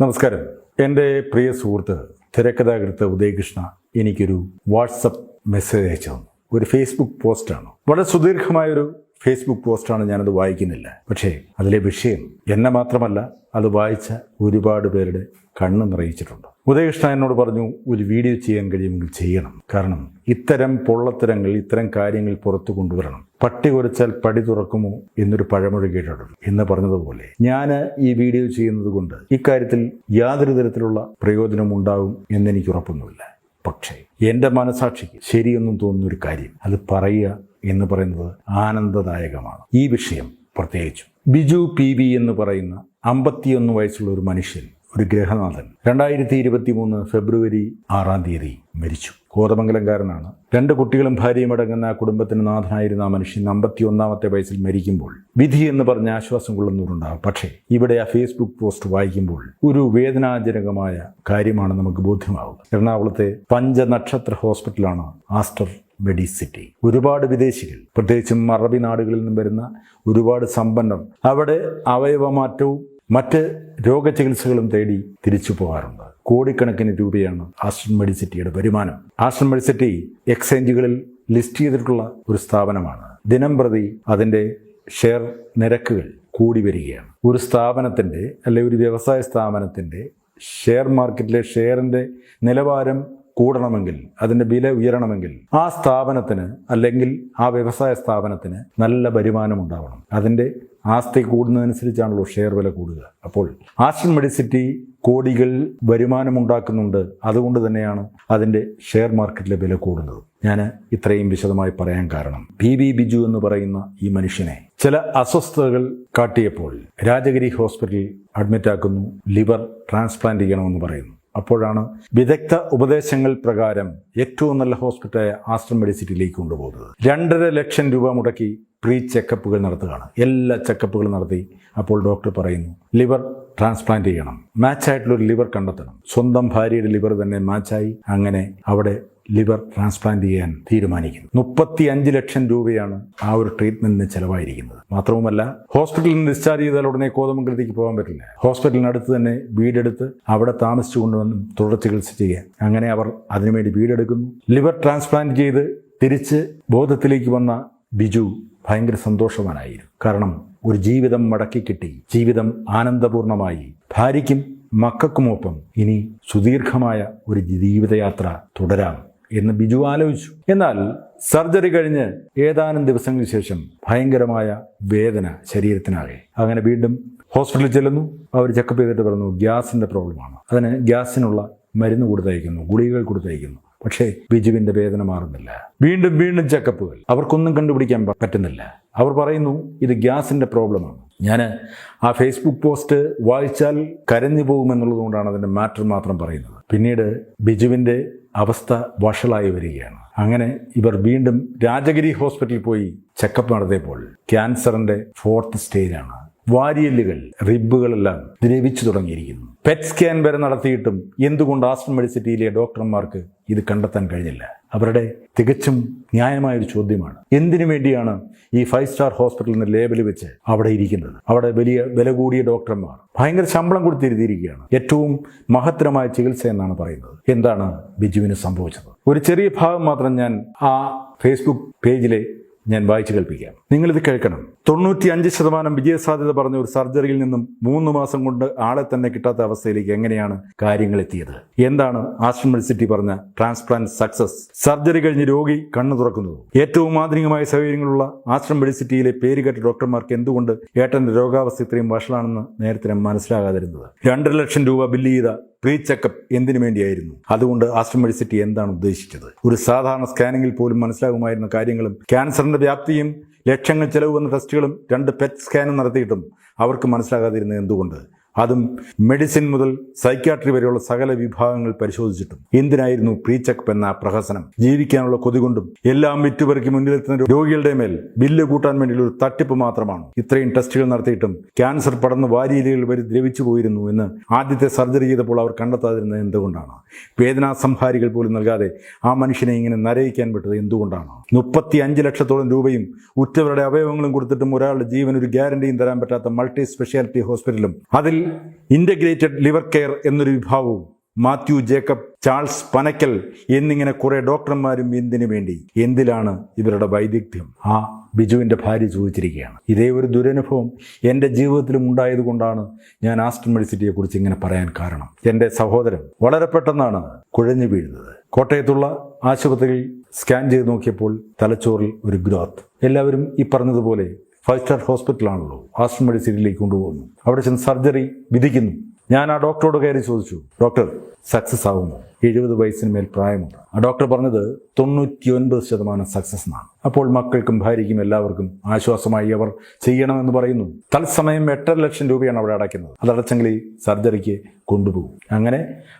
നമസ്കാരം. എന്റെ പ്രിയ സുഹൃത്ത് തിരക്കഥാകൃത്ത് ഉദയകൃഷ്ണ എനിക്കൊരു വാട്സപ്പ് മെസ്സേജ് അയച്ചു തന്നു. ഒരു ഫേസ്ബുക്ക് പോസ്റ്റാണ്. വളരെ സുദീർഘമായൊരു ഫേസ്ബുക്ക് പോസ്റ്റാണ് ഞാനത് വായിക്കുന്നില്ല. പക്ഷേ അതിലെ വിഷയം എന്നെ മാത്രമല്ല അത് വായിച്ച ഒരുപാട് പേരുടെ കണ്ണ് നിറയിച്ചിട്ടുണ്ട്. ഉദയകൃഷ്ണ എന്നോട് പറഞ്ഞു ഒരു വീഡിയോ ചെയ്യാൻ കഴിയുമെങ്കിൽ ചെയ്യണം. കാരണം ഇത്തരം പൊള്ളത്തരങ്ങൾ ഇത്തരം കാര്യങ്ങൾ പുറത്തു കൊണ്ടുവരണം. പട്ടി കുരച്ചാൽ പടി തുറക്കുമോ എന്നൊരു പഴമൊഴി കേട്ടിട്ടുണ്ട്. എന്ന് പറഞ്ഞതുപോലെ ഞാൻ ഈ വീഡിയോ ചെയ്യുന്നത് കൊണ്ട് ഇക്കാര്യത്തിൽ യാതൊരു തരത്തിലുള്ള പ്രയോജനം ഉണ്ടാകും എന്നെനിക്ക് ഉറപ്പൊന്നുമില്ല. പക്ഷേ എന്റെ മനസാക്ഷിക്ക് ശരിയെന്നും തോന്നുന്ന ഒരു കാര്യം അത് പറയുക എന്ന് പറയുന്നത് ആനന്ദദായകമാണ്. ഈ വിഷയം പ്രത്യേകിച്ചും ബിജു പി വി എന്ന് പറയുന്ന അമ്പത്തിയൊന്ന് വയസ്സുള്ള ഒരു മനുഷ്യൻ ഒരു ഗ്രഹനാഥൻ രണ്ടായിരത്തി ഇരുപത്തി മൂന്ന് ഫെബ്രുവരി ആറാം തീയതി മരിച്ചു. കോതമംഗലംകാരനാണ്. രണ്ട് കുട്ടികളും ഭാര്യയും അടങ്ങുന്ന കുടുംബത്തിന് നാഥനായിരുന്ന ആ മനുഷ്യൻ അമ്പത്തി ഒന്നാമത്തെ വയസ്സിൽ മരിക്കുമ്പോൾ വിധി എന്ന് പറഞ്ഞ ആശ്വാസം കൊള്ളുന്നവരുണ്ടാകും പക്ഷേ ഇവിടെ ആ ഫേസ്ബുക്ക് പോസ്റ്റ് വായിക്കുമ്പോൾ ഒരു വേദനാജനകമായ കാര്യമാണ് നമുക്ക് ബോധ്യമാവുക. എറണാകുളത്തെ പഞ്ചനക്ഷത്ര ഹോസ്പിറ്റലാണ് ആസ്റ്റർ മെഡിസിറ്റി. ഒരുപാട് വിദേശികൾ പ്രത്യേകിച്ചും അറബി നാടുകളിൽ നിന്നും വരുന്ന ഒരുപാട് സമ്പന്നർ അവിടെ അവയവമാറ്റവും മറ്റ് രോഗചികിത്സകളും തേടി തിരിച്ചു പോകാറുണ്ട്. കോടിക്കണക്കിന് രൂപയാണ് ആസ്ട്രൻ മെഡിസിറ്റിയുടെ വരുമാനം. ആസ്ട്രൻ മെഡിസിറ്റി എക്സ്ചേഞ്ചുകളിൽ ലിസ്റ്റ് ചെയ്തിട്ടുള്ള ഒരു സ്ഥാപനമാണ്. ദിനം പ്രതി അതിന്റെ ഷെയർ നിരക്കുകൾ കൂടി വരികയാണ്. ഒരു സ്ഥാപനത്തിന്റെ അല്ലെ ഒരു വ്യവസായ സ്ഥാപനത്തിന്റെ ഷെയർ മാർക്കറ്റിലെ ഷെയറിന്റെ നിലവാരം കൂടണമെങ്കിൽ അതിന്റെ വില ഉയരണമെങ്കിൽ ആ സ്ഥാപനത്തിന് അല്ലെങ്കിൽ ആ വ്യവസായ സ്ഥാപനത്തിന് നല്ല വരുമാനം ഉണ്ടാവണം. അതിന്റെ ആസ്തി കൂടുന്നതനുസരിച്ചാണല്ലോ ഷെയർ വില കൂടുക. അപ്പോൾ ആസ്റ്റൺ മെഡിസിറ്റി കോടികൾ വരുമാനമുണ്ടാക്കുന്നുണ്ട് അതുകൊണ്ട് തന്നെയാണ് അതിന്റെ ഷെയർ മാർക്കറ്റിലെ വില കൂടുന്നത്. ഞാൻ ഇത്രയും വിശദമായി പറയാൻ കാരണം പി വി ബിജു എന്ന് പറയുന്ന ഈ മനുഷ്യനെ ചില അസ്വസ്ഥതകൾ കാട്ടിയപ്പോൾ രാജഗിരി ഹോസ്പിറ്റലിൽ അഡ്മിറ്റാക്കുന്നു ലിവർ ട്രാൻസ്പ്ലാന്റ് ചെയ്യണമെന്ന് പറയുന്നു. അപ്പോഴാണ് വിദഗ്ധ ഉപദേശങ്ങൾ പ്രകാരം ഏറ്റവും നല്ല ഹോസ്പിറ്റലായ ആസ്റ്റർ മെഡിസിറ്റിയിലേക്ക് കൊണ്ടുപോകുന്നത്. രണ്ടര ലക്ഷം രൂപ മുടക്കി പ്രീ ചെക്കപ്പുകൾ നടത്തുകയാണ്. എല്ലാ ചെക്കപ്പുകളും നടത്തി അപ്പോൾ ഡോക്ടർ പറയുന്നു ലിവർ ട്രാൻസ്പ്ലാന്റ് ചെയ്യണം. മാച്ചായിട്ടുള്ള ഒരു ലിവർ കണ്ടെത്തണം. സ്വന്തം ഭാര്യയുടെ ലിവർ തന്നെ മാച്ചായി. അങ്ങനെ അവിടെ ലിവർ ട്രാൻസ്പ്ലാന്റ് ചെയ്യാൻ തീരുമാനിക്കുന്നു. മുപ്പത്തി അഞ്ച് ലക്ഷം രൂപയാണ് ആ ഒരു ട്രീറ്റ്മെന്റിന് ചെലവായിരിക്കുന്നത്. മാത്രവുമല്ല ഹോസ്പിറ്റലിൽ നിന്ന് ഡിസ്ചാർജ് ചെയ്താൽ ഉടനെ കോതമംഗലത്തേക്ക് പോകാൻ പറ്റില്ല. ഹോസ്പിറ്റലിനടുത്ത് തന്നെ വീടെടുത്ത് അവിടെ താമസിച്ചു കൊണ്ടുവന്ന് തുടർ ചികിത്സ ചെയ്യാൻ അങ്ങനെ അവർ അതിനുവേണ്ടി വീടെടുക്കുന്നു. ലിവർ ട്രാൻസ്പ്ലാന്റ് ചെയ്ത് തിരിച്ച് ബോധത്തിലേക്ക് വന്ന ബിജു ഭയങ്കര സന്തോഷവാനായിരുന്നു. കാരണം ഒരു ജീവിതം മടക്കി കിട്ടി. ജീവിതം ആനന്ദപൂർണമായി. ഭാര്യയ്ക്കും മക്കൾക്കുമൊപ്പം ഇനി സുദീർഘമായ ഒരു ജീവിതയാത്ര തുടരാം. എന്ന് ബിജു ആലോചിച്ചു. എന്നാൽ സർജറി കഴിഞ്ഞ് ഏതാനും ദിവസങ്ങൾക്ക് ശേഷം ഭയങ്കരമായ വേദന ശരീരത്തിനാകെ. അങ്ങനെ വീണ്ടും ഹോസ്പിറ്റലിൽ ചെല്ലുന്നു. അവർ ചെക്കപ്പ് ചെയ്തിട്ട് പറഞ്ഞു ഗ്യാസിന്റെ പ്രോബ്ലമാണ്. അതിന് ഗ്യാസിനുള്ള മരുന്ന് കൊടുത്തയക്കുന്നു ഗുളികകൾ കൊടുത്തയക്കുന്നു. പക്ഷേ ബിജുവിന്റെ വേദന മാറുന്നില്ല. വീണ്ടും വീണ്ടും ചെക്കപ്പുകൾ. അവർക്കൊന്നും കണ്ടുപിടിക്കാൻ പറ്റുന്നില്ല. അവർ പറയുന്നു ഇത് ഗ്യാസിന്റെ പ്രോബ്ലമാണ്. ഞാൻ ആ ഫേസ്ബുക്ക് പോസ്റ്റ് വായിച്ചാൽ കരഞ്ഞു പോകുമെന്നുള്ളത് കൊണ്ടാണ് അതിന്റെ മാറ്റർ മാത്രം പറയുന്നത്. പിന്നീട് ബിജുവിന്റെ അവസ്ഥ വഷളായി വരികയാണ്. അങ്ങനെ ഇവർ വീണ്ടും രാജഗിരി ഹോസ്പിറ്റലിൽ പോയി ചെക്കപ്പ് നടത്തിയപ്പോൾ ക്യാൻസറിന്റെ ഫോർത്ത് സ്റ്റേജാണ്. വാരിയല്ലുകൾ റിബുകളെല്ലാം ദ്രവിച്ചു തുടങ്ങിയിരിക്കുന്നു. പെറ്റ് സ്കാൻ വരെ നടത്തിയിട്ടും എന്തുകൊണ്ട് ആസ്റ്റൺ മെഡിസിറ്റിയിലെ ഡോക്ടർമാർക്ക് ഇത് കണ്ടെത്താൻ കഴിഞ്ഞില്ല? അവരുടെ തികച്ചും ന്യായമായൊരു ചോദ്യമാണ്. എന്തിനു വേണ്ടിയാണ് ഈ ഫൈവ് സ്റ്റാർ ഹോസ്പിറ്റലിന് ലേബൽ വെച്ച് അവിടെ ഇരിക്കുന്നത്? അവിടെ വലിയ വില കൂടിയ ഡോക്ടർമാർ ഭയങ്കര ശമ്പളം കൊടുത്തിരുത്തിയിരിക്കുകയാണ് ഏറ്റവും മഹത്തരമായ ചികിത്സ എന്നാണ് പറയുന്നത്. എന്താണ് ബിജുവിന് സംഭവിച്ചത്? ഒരു ചെറിയ ഭാഗം മാത്രം ഞാൻ ആ ഫേസ്ബുക്ക് പേജിലെ ഞാൻ വായിച്ചു കേൾപ്പിക്കാം. നിങ്ങളിത് കേൾക്കണം. തൊണ്ണൂറ്റി അഞ്ച് ശതമാനം വിജയസാധ്യത പറഞ്ഞ ഒരു സർജറിയിൽ നിന്നും മൂന്ന് മാസം കൊണ്ട് ആളെ തന്നെ കിട്ടാത്ത അവസ്ഥയിലേക്ക് എങ്ങനെയാണ് കാര്യങ്ങൾ എത്തിയത്? എന്താണ് ആശ്രം സിറ്റി പറഞ്ഞ ട്രാൻസ്പ്ലാന്റ് സക്സസ്? സർജറി കഴിഞ്ഞ് രോഗി കണ്ണു തുറക്കുന്നത് ഏറ്റവും ആധുനികമായ സൗകര്യങ്ങളുള്ള ആശ്രം മെഡിസിറ്റിയിലെ പേരുകേട്ട ഡോക്ടർമാർക്ക് എന്തുകൊണ്ട് ഏട്ടന്റെ രോഗാവസ്ഥ ഇത്രയും വഷളാണെന്ന് നേരത്തെ മനസ്സിലാകാതിരുന്നത്? രണ്ടര ലക്ഷം രൂപ ബില്ല് ചെയ്ത പ്രീ ചെക്കപ്പ് എന്തിനു വേണ്ടിയായിരുന്നു? അതുകൊണ്ട് ആസ്റ്റർ മെഡിസിറ്റി എന്താണ് ഉദ്ദേശിച്ചത്? ഒരു സാധാരണ സ്കാനിങ്ങിൽ പോലും മനസ്സിലാകുമായിരുന്ന കാര്യങ്ങളും ക്യാൻസറിന്റെ വ്യാപ്തിയും ലക്ഷങ്ങൾ ചെലവ് വന്ന ടെസ്റ്റുകളും രണ്ട് പെറ്റ് സ്കാനും നടത്തിയിട്ടും അവർക്ക് മനസ്സിലാകാതിരുന്നത് എന്തുകൊണ്ട്? അതും മെഡിസിൻ മുതൽ സൈക്യാട്രി വരെയുള്ള സകല വിഭാഗങ്ങൾ പരിശോധിച്ചിട്ടും. എന്തിനായിരുന്നു പ്രീ ചെക്കപ്പ് എന്ന പ്രഹസനം? ജീവിക്കാനുള്ള കൊതി കൊണ്ടും എല്ലാം വിറ്റുപെറുക്കി മുന്നിലെത്തുന്ന രോഗികളുടെ മേൽ ബില്ല് കൂട്ടാൻ വേണ്ടിയുള്ള ഒരു തട്ടിപ്പ് മാത്രമാണ്. ഇത്രയും ടെസ്റ്റുകൾ നടത്തിയിട്ടും ക്യാൻസർ പടർന്ന് വാരിയിലകൾ വരെ ദ്രവിച്ചു പോയിരുന്നു എന്ന് ആദ്യത്തെ സർജറി ചെയ്തപ്പോൾ അവർ കണ്ടെത്താതിരുന്നത് എന്തുകൊണ്ടാണ്? വേദനാ സംഹാരികൾ പോലും നൽകാതെ ആ മനുഷ്യനെ ഇങ്ങനെ നരയിക്കാൻ വിട്ടത് എന്തുകൊണ്ടാണ്? മുപ്പത്തി അഞ്ച് ലക്ഷത്തോളം രൂപയും ഉറ്റവരുടെ അവയവങ്ങളും കൊടുത്തിട്ടും ഒരാളുടെ ജീവൻ ഒരു ഗ്യാരണ്ടിയും തരാൻ പറ്റാത്ത മൾട്ടി സ്പെഷ്യാലിറ്റി ഹോസ്പിറ്റലും അതിൽ ഇന്റഗ്രേറ്റഡ് ലിവർ കെയർ എന്നൊരു വിഭാഗവും മാത്യു ജേക്കബ് ചാൾസ് പനക്കൽ എന്നിങ്ങനെ കുറേ ഡോക്ടർമാരും എന്തിനു വേണ്ടി? എന്തിലാണ് ഇവരുടെ വൈദഗ്ധ്യം? ആ ബിജുവിന്റെ ഭാര്യ ചോദിച്ചിരിക്കുകയാണ്. ഇതേ ഒരു ദുരനുഭവം എന്റെ ജീവിതത്തിലും ഉണ്ടായതുകൊണ്ടാണ് ഞാൻ ആസ്റ്റൺ മെഡിസിറ്റിയെക്കുറിച്ച് ഇങ്ങനെ പറയാൻ കാരണം. എന്റെ സഹോദരൻ വളരെ പെട്ടെന്നാണ് കുഴഞ്ഞു വീഴുന്നത്. കോട്ടയത്തുള്ള ആശുപത്രിയിൽ സ്കാൻ ചെയ്ത് നോക്കിയപ്പോൾ തലച്ചോറിൽ ഒരു ഗ്രോത്ത്. എല്ലാവരും ഈ പറഞ്ഞതുപോലെ ഫൈവ് സ്റ്റാർ ഹോസ്പിറ്റലാണല്ലോ ആസ്റ്റൺ മെഡിസിറ്റിയിലേക്ക് കൊണ്ടുപോകുന്നു. അവിടെ ചെന്ന് സർജറി വിധിക്കുന്നു. ഞാൻ ആ ഡോക്ടറോട് കയറി ചോദിച്ചു ഡോക്ടർ സക്സസ് ആകുമോ എഴുപത് വയസ്സിന് മേൽ പ്രായമുണ്ട്. ആ ഡോക്ടർ പറഞ്ഞത് തൊണ്ണൂറ്റി ഒൻപത് ശതമാനം സക്സസ് എന്നാണ്. അപ്പോൾ മക്കൾക്കും ഭാര്യയ്ക്കും എല്ലാവർക്കും ആശ്വാസമായി അവർ ചെയ്യണമെന്ന് പറയുന്നു. തത്സമയം എട്ടര ലക്ഷം രൂപയാണ് അവിടെ അടയ്ക്കുന്നത്. അതടച്ചെങ്കിൽ അടച്ചെങ്കിൽ സർജറിക്ക് കൊണ്ടുപോകും. അങ്ങനെ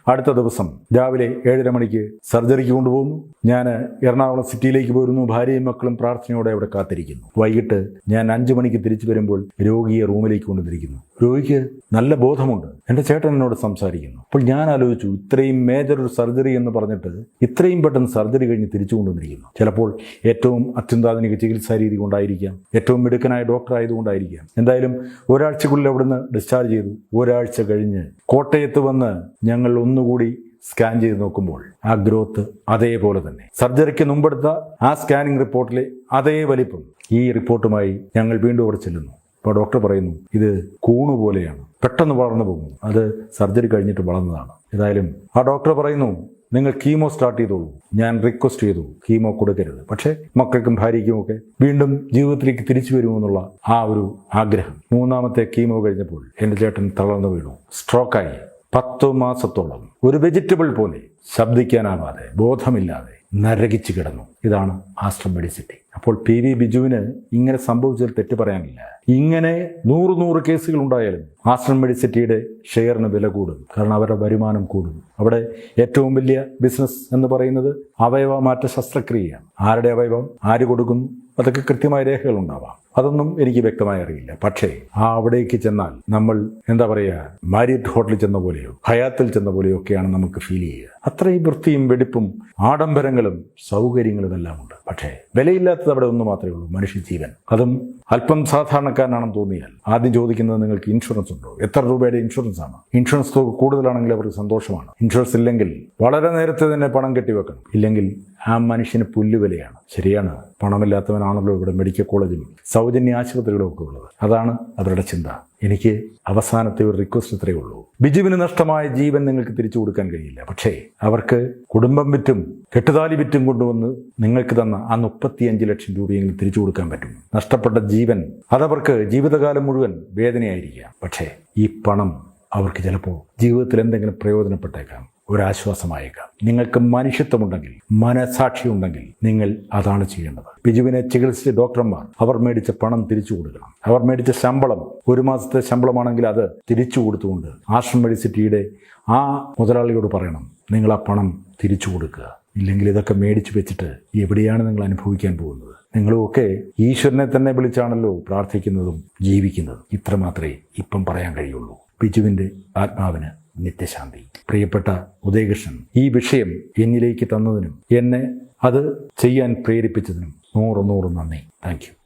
അടുത്ത ദിവസം രാവിലെ ഏഴര മണിക്ക് സർജറിക്ക് കൊണ്ടുപോകുന്നു. ഞാൻ എറണാകുളം സിറ്റിയിലേക്ക് പോരുന്നു. ഭാര്യയും മക്കളും പ്രാർത്ഥനയോടെ അവിടെ കാത്തിരിക്കുന്നു. വൈകിട്ട് ഞാൻ അഞ്ചു മണിക്ക് തിരിച്ചു വരുമ്പോൾ രോഗിയെ റൂമിലേക്ക് കൊണ്ടുവന്നിരിക്കുന്നു. രോഗിക്ക് നല്ല ബോധമുണ്ട്. എന്റെ ചേട്ടൻ എന്നോട് സംസാരിക്കുന്നു. അപ്പോൾ ഞാൻ ആലോചിച്ചു ഇത്രയും മേജർ ഒരു സർജറി എന്ന് പറഞ്ഞിട്ട് ഇത്രയും പെട്ടെന്ന് സർജറി കഴിഞ്ഞ് തിരിച്ചു കൊണ്ടുവന്നിരിക്കുന്നു. ചിലപ്പോൾ ഏറ്റവും അത്യന്താധുനിക ചികിത്സാ രീതി കൊണ്ടായിരിക്കാം. ഏറ്റവും മിടുക്കനായ ഡോക്ടർ ആയതുകൊണ്ടായിരിക്കാം. എന്തായാലും ഒരാഴ്ചക്കുള്ളിൽ അവിടുന്ന് ഡിസ്ചാർജ് ചെയ്തു. ഒരാഴ്ച കഴിഞ്ഞ് കോട്ടയത്ത് വന്ന് ഞങ്ങൾ ഒന്നുകൂടി സ്കാൻ ചെയ്ത് നോക്കുമ്പോൾ ആ ഗ്രോത്ത് അതേപോലെ തന്നെ. സർജറിക്ക് മുമ്പെടുത്ത ആ സ്കാനിംഗ് റിപ്പോർട്ടിലെ അതേ വലിപ്പം ഈ റിപ്പോർട്ടുമായി ഞങ്ങൾ വീണ്ടും അവിടെ ചെല്ലുന്നു. അപ്പോൾ ഡോക്ടർ പറയുന്നു ഇത് കൂണ് പോലെയാണ്. പെട്ടെന്ന് വളർന്നു പോകുന്നു. അത് സർജറി കഴിഞ്ഞിട്ട് വളർന്നതാണ്. ഏതായാലും ആ ഡോക്ടർ പറയുന്നു നിങ്ങൾ കീമോ സ്റ്റാർട്ട് ചെയ്തോളൂ. ഞാൻ റിക്വസ്റ്റ് ചെയ്തു കീമോ കൊടുക്കരുത്. പക്ഷേ മക്കൾക്കും ഭാര്യയ്ക്കും ഒക്കെ വീണ്ടും ജീവിതത്തിലേക്ക് തിരിച്ചു വരുമെന്നുള്ള ആ ഒരു ആഗ്രഹം. മൂന്നാമത്തെ കീമോ കഴിഞ്ഞപ്പോൾ എന്റെ ചേട്ടൻ തളർന്നു വീണു. സ്ട്രോക്കായി. പത്ത് മാസത്തോളം ഒരു വെജിറ്റബിൾ പോലെ ശബ്ദിക്കാനാവാതെ ബോധമില്ലാതെ നരകിച്ചു കിടന്നു. ഇതാണ് ആശ്രം മെഡിസിറ്റി. അപ്പോൾ പി വി ബിജുവിന് ഇങ്ങനെ സംഭവിച്ചതിൽ തെറ്റ് പറയാനില്ല. ഇങ്ങനെ നൂറ് നൂറ് കേസുകൾ ഉണ്ടായാലും ആശ്രം മെഡിസിറ്റിയുടെ ഷെയറിന് വില കൂടും. കാരണം അവരുടെ വരുമാനം കൂടും. അവിടെ ഏറ്റവും വലിയ ബിസിനസ് എന്ന് പറയുന്നത് അവയവ മാറ്റ ശസ്ത്രക്രിയയാണ്. ആരുടെ അവയവം? ആര് കൊടുക്കുന്നു? അതൊക്കെ കൃത്യമായ രേഖകൾ ഉണ്ടാവാം. അതൊന്നും എനിക്ക് വ്യക്തമായി അറിയില്ല. പക്ഷേ ആ അവിടേക്ക് ചെന്നാൽ നമ്മൾ എന്താ പറയുക മാരിയറ്റ് ഹോട്ടലിൽ ചെന്ന പോലെയോ ഹയാത്തിൽ ചെന്ന പോലെയോ ഒക്കെയാണ് നമുക്ക് ഫീൽ ചെയ്യുക. അത്രയും വൃത്തിയും വെടിപ്പും ആഡംബരങ്ങളും സൗകര്യങ്ങളും എല്ലാം ഉണ്ട്. പക്ഷേ വിലയില്ലാത്തത് അവിടെ ഒന്ന് മാത്രമേ ഉള്ളൂ മനുഷ്യ ജീവൻ അതും അല്പം സാധാരണക്കാരനാണെന്ന് തോന്നിയാൽ ആദ്യം ചോദിക്കുന്നത് നിങ്ങൾക്ക് ഇൻഷുറൻസ് ഉണ്ടോ? എത്ര രൂപയുടെ ഇൻഷുറൻസ് ആണ്? ഇൻഷുറൻസ് തുക കൂടുതലാണെങ്കിൽ അവർക്ക് സന്തോഷമാണ്. ഇൻഷുറൻസ് ഇല്ലെങ്കിൽ വളരെ നേരത്തെ തന്നെ പണം കെട്ടിവെക്കണം. ഇല്ലെങ്കിൽ ആ മനുഷ്യന് പുല്ലുവിലയാണ് ശരിയാണ്. പണമില്ലാത്തവനാണല്ലോ ഇവിടെ മെഡിക്കൽ കോളേജിലും സൗജന്യ ആശുപത്രികളും ഒക്കെ ഉള്ളത്. അതാണ് അവരുടെ ചിന്ത. എനിക്ക് അവസാനത്തെ ഒരു റിക്വസ്റ്റ് ഇത്രയേ ഉള്ളൂ. ബിജുവിന് നഷ്ടമായ ജീവൻ നിങ്ങൾക്ക് തിരിച്ചു കൊടുക്കാൻ കഴിയില്ല. പക്ഷേ അവർക്ക് കുടുംബം വിറ്റും കെട്ടുതാലി വിറ്റും കൊണ്ടുവന്ന് നിങ്ങൾക്ക് തന്ന ആ മുപ്പത്തിയഞ്ച് ലക്ഷം രൂപയെങ്കിലും തിരിച്ചു കൊടുക്കാൻ പറ്റും. നഷ്ടപ്പെട്ട ജീവൻ അതവർക്ക് ജീവിതകാലം മുഴുവൻ വേദനയായിരിക്കാം പക്ഷേ ഈ പണം അവർക്ക് ചിലപ്പോൾ ജീവിതത്തിൽ എന്തെങ്കിലും പ്രയോജനപ്പെട്ടേക്കാം. ഒരാശ്വാസമായേക്കാം. നിങ്ങൾക്ക് മനുഷ്യത്വമുണ്ടെങ്കിൽ മനസാക്ഷി ഉണ്ടെങ്കിൽ നിങ്ങൾ അതാണ് ചെയ്യേണ്ടത്. ബിജുവിനെ ചികിത്സിച്ച ഡോക്ടർമാർ അവർ മേടിച്ച പണം തിരിച്ചു കൊടുക്കണം. അവർ മേടിച്ച ശമ്പളം ഒരു മാസത്തെ ശമ്പളമാണെങ്കിൽ അത് തിരിച്ചു കൊടുത്തുകൊണ്ട് ആശ്രം മെഡിസിറ്റിയുടെ ആ മുതലാളിയോട് പറയണം നിങ്ങൾ ആ പണം തിരിച്ചു കൊടുക്കുക. ഇല്ലെങ്കിൽ ഇതൊക്കെ മേടിച്ചു വെച്ചിട്ട് എവിടെയാണ് നിങ്ങൾ അനുഭവിക്കാൻ പോകുന്നത്? നിങ്ങളുമൊക്കെ ഈശ്വരനെ തന്നെ വിളിച്ചാണല്ലോ പ്രാർത്ഥിക്കുന്നതും ജീവിക്കുന്നതും. ഇത്ര മാത്രമേ ഇപ്പം പറയാൻ കഴിയുള്ളൂ. ബിജുവിന്റെ ആത്മാവിന് നിത്യശാന്തി. പ്രിയപ്പെട്ട ഉദയകൃഷ്ണൻ ഈ വിഷയം എന്നിലേക്ക് തന്നതിനും എന്നെ അത് ചെയ്യാൻ പ്രേരിപ്പിച്ചതിനും നൂറ് നൂറ് നന്ദി. താങ്ക്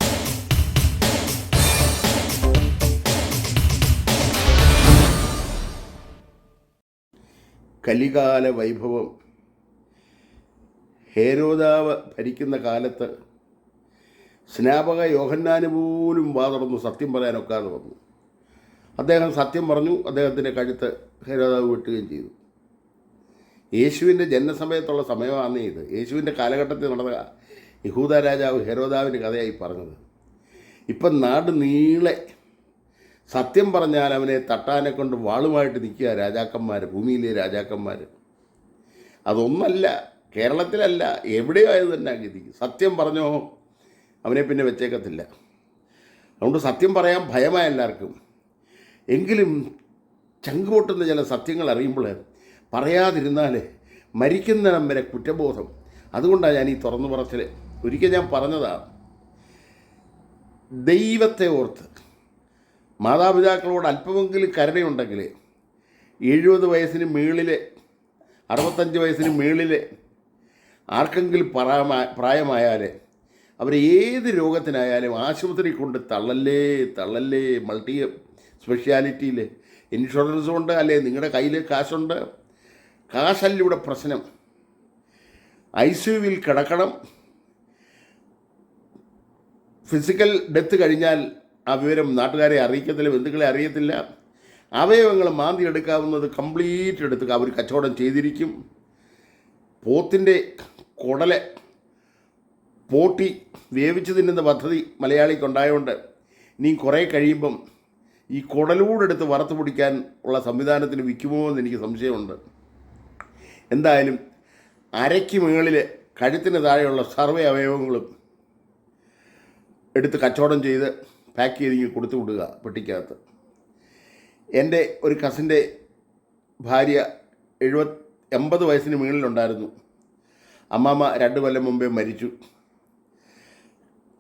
കലികാല വൈഭവം. ഹേരോദാവ് ഭരിക്കുന്ന കാലത്ത് സ്നാപക യോഹന്നാന് പോലും വാതുറന്ന് സത്യം പറയാനൊക്കാതെ വന്നു. അദ്ദേഹം സത്യം പറഞ്ഞു അദ്ദേഹത്തിന്റെ കഴുത്ത് ഹെരോദാവ് വെട്ടുകയും ചെയ്തു. യേശുവിന്റെ ജനനസമയത്തുള്ള സമയമാണ് ഇത്. യേശുവിന്റെ കാലഘട്ടത്തിൽ നടന്ന യഹൂദ രാജാവ് ഹെരോദാവിന്റെ കഥയായി പറഞ്ഞത്. ഇപ്പം നാട് നീളെ. സത്യം പറഞ്ഞാൽ അവനെ തട്ടാനെ കൊണ്ട് വാളുമായിട്ട് നിൽക്കുക രാജാക്കന്മാർ ഭൂമിയിലെ രാജാക്കന്മാർ അതൊന്നല്ല കേരളത്തിലല്ല എവിടെയോ ആയത് തന്നെ ഗതി സത്യം പറഞ്ഞോ അവനെ പിന്നെ വെച്ചേക്കത്തില്ല. അതുകൊണ്ട് സത്യം പറയാൻ ഭയമായ എല്ലാവർക്കും. എങ്കിലും ചങ്കുപൊട്ടുന്ന ചില സത്യങ്ങൾ അറിയുമ്പോൾ പറയാതിരുന്നാൽ മരിക്കുന്ന വരെ കുറ്റബോധം. അതുകൊണ്ടാണ് ഞാൻ ഈ തുറന്നു പറച്ചിൽ ഒരിക്കൽ ഞാൻ പറഞ്ഞതാണ് ദൈവത്തെ ഓർത്ത് മാതാപിതാക്കളോട് അല്പമെങ്കിലും കരുണയുണ്ടെങ്കിൽ എഴുപത് വയസ്സിന് മുകളിൽ അറുപത്തഞ്ച് വയസ്സിന് മുകളിൽ ആർക്കെങ്കിലും പ്രായമാ പ്രായമായാൽ അവർ ഏത് രോഗത്തിനായാലും ആശുപത്രി കൊണ്ട് തള്ളല്ലേ തള്ളല്ലേ മൾട്ടി സ്പെഷ്യാലിറ്റിയിൽ ഇൻഷുറൻസും ഉണ്ട് അല്ലെ നിങ്ങളുടെ കയ്യിൽ കാശുണ്ട്? കാശല്ല ഇവിടെ പ്രശ്നം. ഐ സിയുവിൽ കിടക്കണം. ഫിസിക്കൽ ഡെത്ത് കഴിഞ്ഞാൽ ആ വിവരം നാട്ടുകാരെ അറിയിക്കത്തില്ല ബന്ധുക്കളെ അറിയത്തില്ല. അവയവങ്ങൾ മാന്തി എടുക്കാവുന്നത് കംപ്ലീറ്റ് എടുത്ത് അവർ കച്ചവടം ചെയ്തിരിക്കും. പോത്തിന്റെ കുടലെ പോട്ടി വേവിച്ചു തിന്നുന്ന പദ്ധതി മലയാളിക്കുണ്ടായതുകൊണ്ട് ഇനിയും കുറേ കഴിയുമ്പം ഈ കുടലൂടെ എടുത്ത് വറുത്ത് പിടിക്കാൻ ഉള്ള സംവിധാനത്തിന് വിൽക്കുമോ എന്ന് എനിക്ക് സംശയമുണ്ട്. എന്തായാലും അരയ്ക്ക് മുകളിൽ കഴുത്തിന് താഴെയുള്ള സർവേ അവയവങ്ങളും എടുത്ത് കച്ചവടം ചെയ്ത് പാക്ക് ചെയ്ത് കൊടുത്തു വിടുക പെട്ടിക്കകത്ത്. എന്റെ ഒരു കസിന്റെ ഭാര്യ എഴുപത് എൺപത് വയസ്സിന് മുകളിലുണ്ടായിരുന്നു അമ്മാമ്മ രണ്ട് കൊല്ലം മുമ്പേ മരിച്ചു.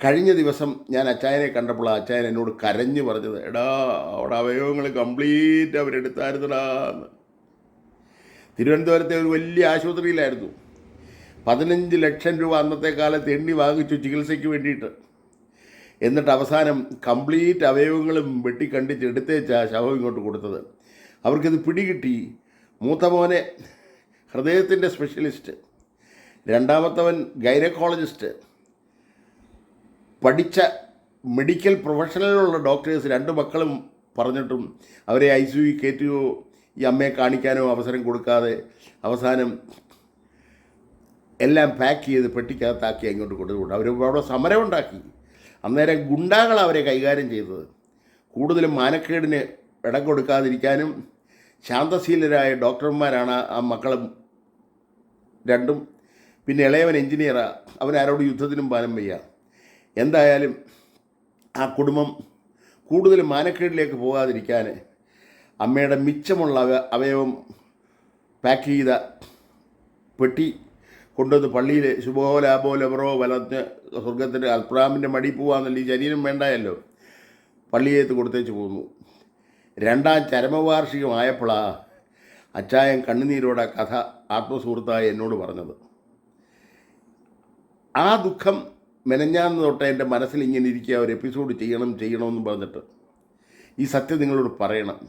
കഴിഞ്ഞ ദിവസം ഞാൻ അച്ചായനെ കണ്ടപ്പോൾ ആ അച്ചായൻ എന്നോട് കരഞ്ഞു പറഞ്ഞത് എടാ അവിടെ അവയവങ്ങൾ കംപ്ലീറ്റ് അവരെടുത്തായിരുന്നടാ. എന്ന് തിരുവനന്തപുരത്തെ ഒരു വലിയ ആശുപത്രിയിലായിരുന്നു. പതിനഞ്ച് ലക്ഷം രൂപ അന്നത്തെ കാലത്ത് എണ്ണി വാങ്ങിച്ചു ചികിത്സയ്ക്ക് വേണ്ടിയിട്ട്. എന്നിട്ട് അവസാനം കംപ്ലീറ്റ് അവയവങ്ങളും വെട്ടിക്കണ്ടിച്ച് എടുത്തേച്ചാ ശവം ഇങ്ങോട്ട് കൊടുത്തത്. അവർക്കിത് പിടികിട്ടി. മൂത്ത മോനെ ഹൃദയത്തിന്റെ സ്പെഷ്യലിസ്റ്റ്. രണ്ടാമത്തവൻ ഗൈനക്കോളജിസ്റ്റ്. പഠിച്ച മെഡിക്കൽ പ്രൊഫഷണലുള്ള ഡോക്ടേഴ്സ് രണ്ട് മക്കളും പറഞ്ഞിട്ടും അവരെ ഐ സി യു കയറ്റുകയോ ഈ അമ്മയെ കാണിക്കാനോ അവസരം കൊടുക്കാതെ അവസാനം എല്ലാം പാക്ക് ചെയ്ത് പെട്ടിക്കകത്താക്കി അങ്ങോട്ട് കൊടുത്തുകൊണ്ട് അവർ അവിടെ സമരമുണ്ടാക്കി. അന്നേരം ഗുണ്ടാകൾ അവരെ കൈകാര്യം ചെയ്തത്. കൂടുതലും മാനക്കേടിന് ഇടം കൊടുക്കാതിരിക്കാനും ശാന്തശീലരായ ഡോക്ടർമാരാണ് ആ മക്കളും രണ്ടും. പിന്നെ ഇളയവൻ എഞ്ചിനീയറാണ് അവൻ ആരോട് യുദ്ധത്തിനും പാനം വയ്യ. എന്തായാലും ആ കുടുംബം കൂടുതൽ മാനക്കേടിലേക്ക് പോകാതിരിക്കാൻ അമ്മയുടെ മിച്ചമുള്ള അവ- അവയവം പാക്ക് ചെയ്ത പെട്ടി കൊണ്ടുവന്ന് പള്ളിയിൽ ശുഭോ ലാഭോ ലബറോ വലഞ്ഞ് സ്വർഗത്തിന്റെ അൽപ്രാമിന്റെ മടി പോവാന്നല്ല ഈ ശരീരം വേണ്ടായല്ലോ. പള്ളിയേത്ത് കൊടുത്തേച്ച് പോന്നു. രണ്ടാം ചരമവാർഷികമായപ്പോഴാ അച്ചായൻ കണ്ണുനീരോടെ കഥ ആത്മസുഹൃത്തായി എന്നോട് പറഞ്ഞത്. ആ ദുഃഖം മെനഞ്ഞാന്ന് തൊട്ട് എന്റെ മനസ്സിൽ ഇങ്ങനെ ഇരിക്കുക ഒരു എപ്പിസോഡ് ചെയ്യണം ചെയ്യണമെന്ന് പറഞ്ഞിട്ട് ഈ സത്യം നിങ്ങളോട് പറയണം.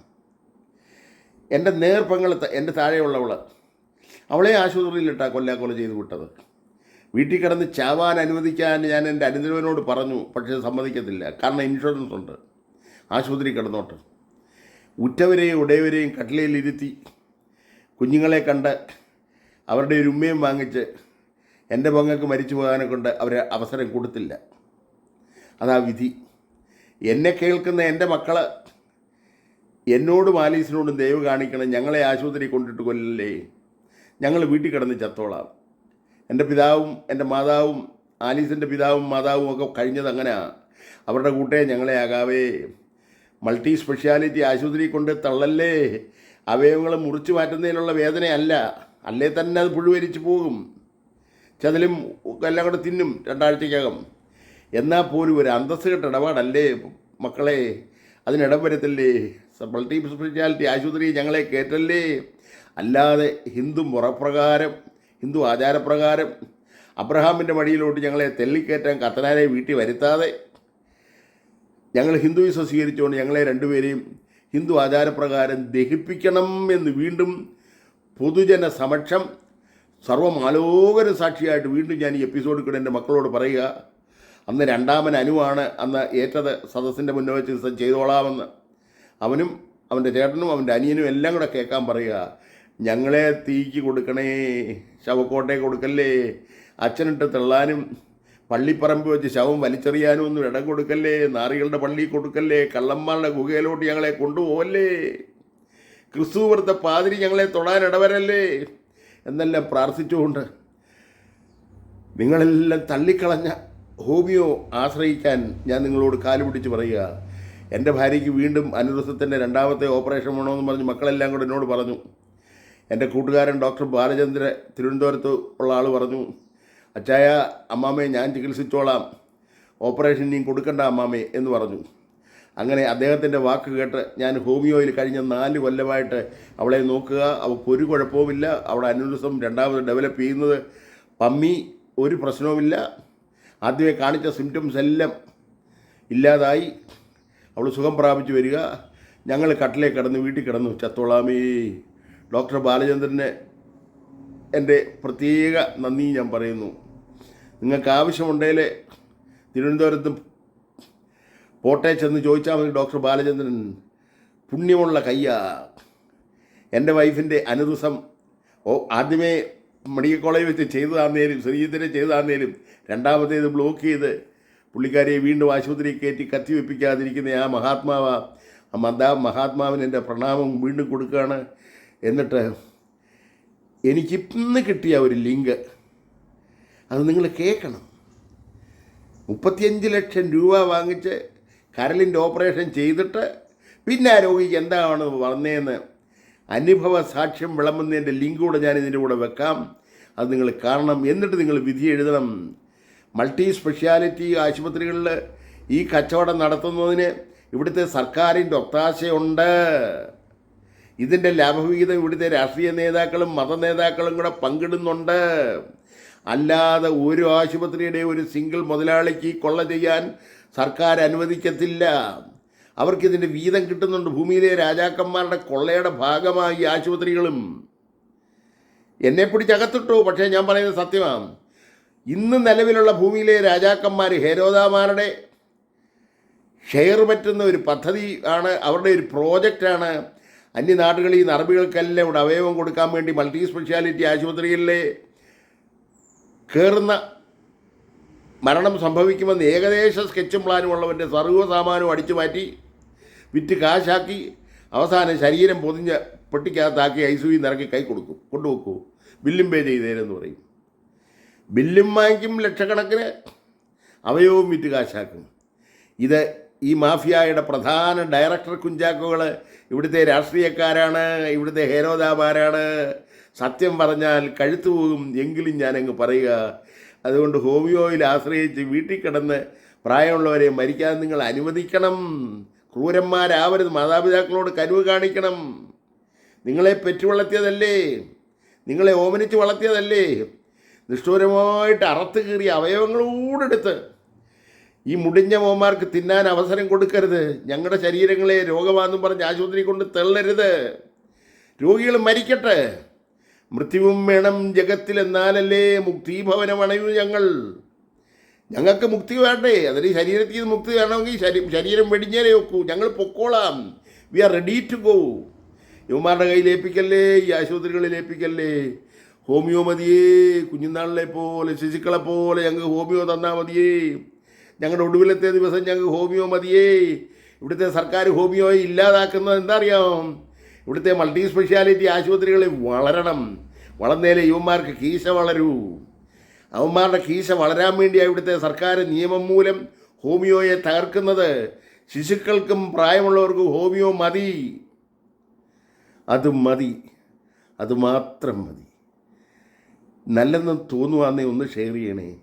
എന്റെ നേർപ്പങ്ങൾ എന്റെ താഴെയുള്ളവൾ അവളെ ആശുപത്രിയിലിട്ടാ കൊല്ലാക്കൊല ചെയ്ത് വിട്ടത്. വീട്ടിൽ കിടന്ന് ചാവാൻ അനുവദിക്കാൻ ഞാൻ എന്റെ അനുദിനവനോട് പറഞ്ഞു പക്ഷേ സമ്മതിക്കത്തില്ല. കാരണം ഇൻഷുറൻസ് ഉണ്ട്. ആശുപത്രി കിടന്നോട്ട്. ഉറ്റവരെയും ഉടയവരെയും കട്ടിലയിലിരുത്തി കുഞ്ഞുങ്ങളെ കണ്ട് അവരുടെ ഒരു ഉമ്മയും വാങ്ങിച്ച് എന്റെ പങ്കക്ക് മരിച്ചു പോകാനെ കൊണ്ട് അവർ അവസരം കൊടുത്തില്ല. അതാ വിധി. എന്നെ കേൾക്കുന്ന എന്റെ മക്കൾ എന്നോടും ആലീസിനോടും ദയവ് കാണിക്കണം. ഞങ്ങളെ ആശുപത്രി കൊണ്ടിട്ട് കൊല്ലല്ലേ? ഞങ്ങൾ വീട്ടിൽ കിടന്ന് ചത്തോളാം. എന്റെ പിതാവും എന്റെ മാതാവും ആലീസിന്റെ പിതാവും മാതാവും ഒക്കെ കഴിഞ്ഞത് അങ്ങനെയാണ് അവരുടെ കൂട്ടേ ഞങ്ങളെ ആകാവേ. മൾട്ടി സ്പെഷ്യാലിറ്റി ആശുപത്രി കൊണ്ട് തള്ളല്ലേ? അവയവങ്ങൾ മുറിച്ചു മാറ്റുന്നതിനുള്ള വേദനയല്ല. അല്ലേ തന്നെ അത് പുഴുവരിച്ചു പോകും. ചതിലും എല്ലാം കൂടെ തിന്നും രണ്ടാഴ്ചക്കകം. എന്നാൽ പോലും ഒരു അന്തസ് കെട്ട ഇടപാടല്ലേ മക്കളെ? അതിനിടം വരത്തില്ലേ? മൾട്ടി സ്പെഷ്യാലിറ്റി ആശുപത്രി ഞങ്ങളെ കയറ്റല്ലേ അല്ലാതെ ഹിന്ദു മുറപ്രകാരം ഹിന്ദു ആചാരപ്രകാരം അബ്രഹാമിന്റെ മടിയിലോട്ട് ഞങ്ങളെ തെല്ലിക്കയറ്റാൻ കത്തനാരെ വീട്ടിൽ വരുത്താതെ ഞങ്ങൾ ഹിന്ദുവിസം സ്വീകരിച്ചുകൊണ്ട് ഞങ്ങളെ രണ്ടുപേരെയും ഹിന്ദു ആചാരപ്രകാരം ദഹിപ്പിക്കണം എന്ന് വീണ്ടും പൊതുജന സമക്ഷം സർവമാലോകര സാക്ഷിയായിട്ട് വീണ്ടും ഞാൻ ഈ എപ്പിസോഡ് കൂടെ എന്റെ മക്കളോട് പറയുക അന്ന് രണ്ടാമൻ അനുവാണ് അന്ന് ഏറ്റത് സദസ്സിന്റെ മുന്നേ വെച്ച് ദിവസം ചെയ്തോളാമെന്ന്. അവനും അവന്റെ ചേട്ടനും അവന്റെ അനിയനും എല്ലാം കൂടെ കേൾക്കാൻ പറയുക ഞങ്ങളെ തീക്ക് കൊടുക്കണേ ശവക്കോട്ടെ കൊടുക്കല്ലേ അച്ഛനിട്ട് തള്ളാനും പള്ളിപ്പറമ്പ് വെച്ച് ശവം വലിച്ചെറിയാനും ഒന്നും ഇടം കൊടുക്കല്ലേ നാറികളുടെ പള്ളി കൊടുക്കല്ലേ കള്ളന്മാരുടെ ഗുഹയിലോട്ട് ഞങ്ങളെ കൊണ്ടുപോകല്ലേ ക്രിസ്തു വെറുത്ത പാതിരി ഞങ്ങളെ തൊടാൻ ഇടവരല്ലേ എന്നെല്ലാം പ്രാർത്ഥിച്ചുകൊണ്ട് നിങ്ങളെല്ലാം തള്ളിക്കളഞ്ഞ ഹോമിയോ ആശ്രയിക്കാൻ ഞാൻ നിങ്ങളോട് കാൽ പിടിച്ച് പറയുക. എന്റെ ഭാര്യയ്ക്ക് വീണ്ടും അനുരസത്തിന്റെ രണ്ടാമത്തെ ഓപ്പറേഷൻ വേണമെന്ന് പറഞ്ഞ് മക്കളെല്ലാം കൂടെ എന്നോട് പറഞ്ഞു. എന്റെ കൂട്ടുകാരൻ ഡോക്ടർ ബാലചന്ദ്ര തിരുവനന്തപുരത്ത് ഉള്ള ആൾ പറഞ്ഞു അച്ചായ അമ്മാമ്മയെ ഞാൻ ചികിത്സിച്ചോളാം. ഓപ്പറേഷൻ ഇനിയും കൊടുക്കണ്ട അമ്മാമ്മയെ എന്ന് പറഞ്ഞു. അങ്ങനെ അദ്ദേഹത്തിന്റെ വാക്ക് കേട്ട് ഞാൻ ഹോമിയോയിൽ കഴിഞ്ഞ നാല് കൊല്ലമായിട്ട് അവളെ നോക്കുക. അവൾക്ക് ഒരു കുഴപ്പവുമില്ല. അവിടെ അനുരസം രണ്ടാമത് ഡെവലപ്പ് ചെയ്യുന്നത്. പമ്മി ഒരു പ്രശ്നവുമില്ല. ആദ്യമേ കാണിച്ച സിംറ്റംസ് എല്ലാം ഇല്ലാതായി. അവൾ സുഖം പ്രാപിച്ചു വരിക. ഞങ്ങൾ കട്ടിലേ കിടന്ന് വീട്ടിൽ കിടന്നു. ചത്തോളാമേ ഡോക്ടർ ബാലചന്ദ്രനെ എന്റെ പ്രത്യേക നന്ദി ഞാൻ പറയുന്നു. നിങ്ങൾക്ക് ആവശ്യമുണ്ടെങ്കിൽ തിരുവനന്തപുരത്ത് പോട്ടെ ചെന്ന് ചോദിച്ചാൽ മതി ഡോക്ടർ ബാലചന്ദ്രൻ. പുണ്യമുള്ള കയ്യ. എന്റെ വൈഫിന്റെ അനുദിവസം ഓ ആദ്യമേ മെഡിക്കൽ കോളേജ് വെച്ച് ചെയ്തു ശ്രീജിത്തിനെ ചെയ്തു രണ്ടാമത്തേത് ബ്ലോക്ക് ചെയ്ത് പുള്ളിക്കാരിയെ വീണ്ടും ആശുപത്രിയിൽ കയറ്റി കത്തിവെപ്പിക്കാതിരിക്കുന്ന ആ മഹാത്മാവ. ആ മന്ദാ മഹാത്മാവിന് എന്റെ പ്രണാമം വീണ്ടും കൊടുക്കുകയാണ്. എന്നിട്ട് എനിക്കിന്ന് കിട്ടിയ ഒരു ലിങ്ക് അത് നിങ്ങൾ കേൾക്കണം. മുപ്പത്തിയഞ്ച് ലക്ഷം രൂപ വാങ്ങിച്ച് കരളിന്റെ ഓപ്പറേഷൻ ചെയ്തിട്ട് പിന്നെ ആ രോഗിക്ക് എന്താണ് വന്നതെന്ന് അനുഭവ സാക്ഷ്യം വിളമ്പുന്നതിന്റെ ലിങ്ക് കൂടെ ഞാൻ ഇതിന്റെ കൂടെ വെക്കാം. അത് നിങ്ങൾ കാണണം. എന്നിട്ട് നിങ്ങൾ വിധി എഴുതണം. മൾട്ടി സ്പെഷ്യാലിറ്റി ആശുപത്രികളിൽ ഈ കച്ചവടം നടത്തുന്നതിന് ഇവിടുത്തെ സർക്കാരിന്റെ ഒത്താശയുണ്ട്. ഇതിന്റെ ലാഭവിഹിതം ഇവിടുത്തെ രാഷ്ട്രീയ നേതാക്കളും മത നേതാക്കളും കൂടെ പങ്കിടുന്നുണ്ട്. അല്ലാതെ ഒരു ആശുപത്രിയുടെ ഒരു സിംഗിൾ മുതലാളിക്ക് കൊള്ള ചെയ്യാൻ സർക്കാർ അനുവദിക്കത്തില്ല. അവർക്കിതിന്റെ വീതം കിട്ടുന്നുണ്ട്. ഭൂമിയിലെ രാജാക്കന്മാരുടെ കൊള്ളയുടെ ഭാഗമായി ഈ ആശുപത്രികളും. എന്നെ പിടിച്ചകത്തിട്ടു. പക്ഷേ ഞാൻ പറയുന്നത് സത്യമാണ്. ഇന്ന് നിലവിലുള്ള ഭൂമിയിലെ രാജാക്കന്മാർ ഹേരോദാമാരുടെ ഷെയർ പറ്റുന്ന ഒരു പദ്ധതി ആണ്. അവരുടെ ഒരു പ്രോജക്റ്റാണ് അന്യനാടുകളിൽ നിന്ന് അറബികൾക്കെല്ലാം ഇവിടെ അവയവം കൊടുക്കാൻ വേണ്ടി മൾട്ടി സ്പെഷ്യാലിറ്റി ആശുപത്രികളിലെ കയറുന്ന മരണം സംഭവിക്കുമെന്ന് ഏകദേശ സ്കെച്ചും പ്ലാനും ഉള്ളവന്റെ സർവസാമാനവും അടിച്ചു മാറ്റി വിറ്റ് കാശാക്കി അവസാനം ശരീരം പൊതിഞ്ഞ പെട്ടിക്കകത്താക്കി ഐ സുയിൽ നിറക്കി കൈ കൊടുക്കും കൊണ്ടുവെക്കൂ. ബില്ലും പേ ചെയ്തേരെന്ന് പറയും. ബില്ലും വാങ്ങിക്കും ലക്ഷക്കണക്കിന് അവയവവും വിറ്റ് കാശാക്കും. ഇത് ഈ മാഫിയായുടെ പ്രധാന ഡയറക്ടർ കുഞ്ചാക്കോകൾ ഇവിടുത്തെ രാഷ്ട്രീയക്കാരാണ് ഇവിടുത്തെ ഹേരോദാമാരാണ് സത്യം പറഞ്ഞാൽ കഴുത്തു പോകും എങ്കിലും ഞാനങ്ങ് പറയുക അതുകൊണ്ട് ഹോമിയോയിൽ ആശ്രയിച്ച് വീട്ടിൽ കിടന്ന് പ്രായമുള്ളവരെ മരിക്കാൻ നിങ്ങൾ അനുവദിക്കണം. ക്രൂരന്മാരാവരുത്. മാതാപിതാക്കളോട് കരുവ് കാണിക്കണം. നിങ്ങളെ പെറ്റു വളർത്തിയതല്ലേ നിങ്ങളെ ഓമനിച്ച് വളർത്തിയതല്ലേ? നിഷ്ഠൂരമായിട്ട് അറത്ത് കീറിയ അവയവങ്ങളൂടെ എടുത്ത് ഈ മുടിഞ്ഞ മോന്മാർക്ക് തിന്നാൻ അവസരം കൊടുക്കരുത്. ഞങ്ങളുടെ ശരീരങ്ങളെ രോഗമാണെന്നും പറഞ്ഞ് ആശുപത്രി കൊണ്ട് തള്ളരുത്. രോഗികൾ മരിക്കട്ടെ. മൃത്യുവും വേണം ജഗത്തിൽ എന്നാലല്ലേ മുക്തിഭവനം അണയൂ ഞങ്ങൾ. ഞങ്ങൾക്ക് മുക്തി വേണ്ടേ? അതിന് ശരീരത്തിൽ നിന്ന് മുക്തി വേണമെങ്കിൽ ശരീരം വെടിഞ്ഞാലേ വെക്കൂ ഞങ്ങൾ പൊക്കോളാം. We are ready to go യുവമാരുടെ കയ്യിൽ ഏൽപ്പിക്കല്ലേ? ഈ ആശുപത്രികളിൽ ഏൽപ്പിക്കല്ലേ? ഹോമിയോ മതിയേ കുഞ്ഞുനാളിലെ പോലെ ശിശുക്കളെ പോലെ ഞങ്ങൾക്ക് ഹോമിയോ തന്നാൽ മതിയേ. ഞങ്ങളുടെ ഒടുവിലത്തെ ദിവസം ഞങ്ങൾക്ക് ഹോമിയോ മതിയേ. ഇവിടുത്തെ സർക്കാർ ഹോമിയോയെ ഇല്ലാതാക്കുന്നത് എന്താ അറിയാം? ഇവിടുത്തെ മൾട്ടി സ്പെഷ്യാലിറ്റി ആശുപത്രികൾ വളരണം. വളർന്നേലെ യുവന്മാർക്ക് കീശ വളരൂ. അവന്മാരുടെ കീശ വളരാൻ വേണ്ടിയാണ് ഇവിടുത്തെ സർക്കാർ നിയമം മൂലം ഹോമിയോയെ തകർക്കുന്നത്. ശിശുക്കൾക്കും പ്രായമുള്ളവർക്കും ഹോമിയോ മതി. അത് മതി. അത് മാത്രം മതി. നല്ലെന്ന് തോന്നുവാന്നേ ഒന്ന് ഷെയർ ചെയ്യണേ.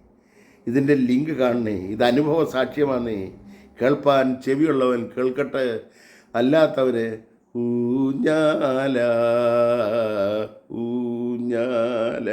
ഇതിന്റെ ലിങ്ക് കാണണേ. ഇത് അനുഭവ സാക്ഷ്യമാണേ കേൾപ്പാൻ ചെവിയുള്ളവൻ കേൾക്കട്ടെ. അല്ലാത്തവര് ഊഞ്ഞാല ഊഞ്ഞാല.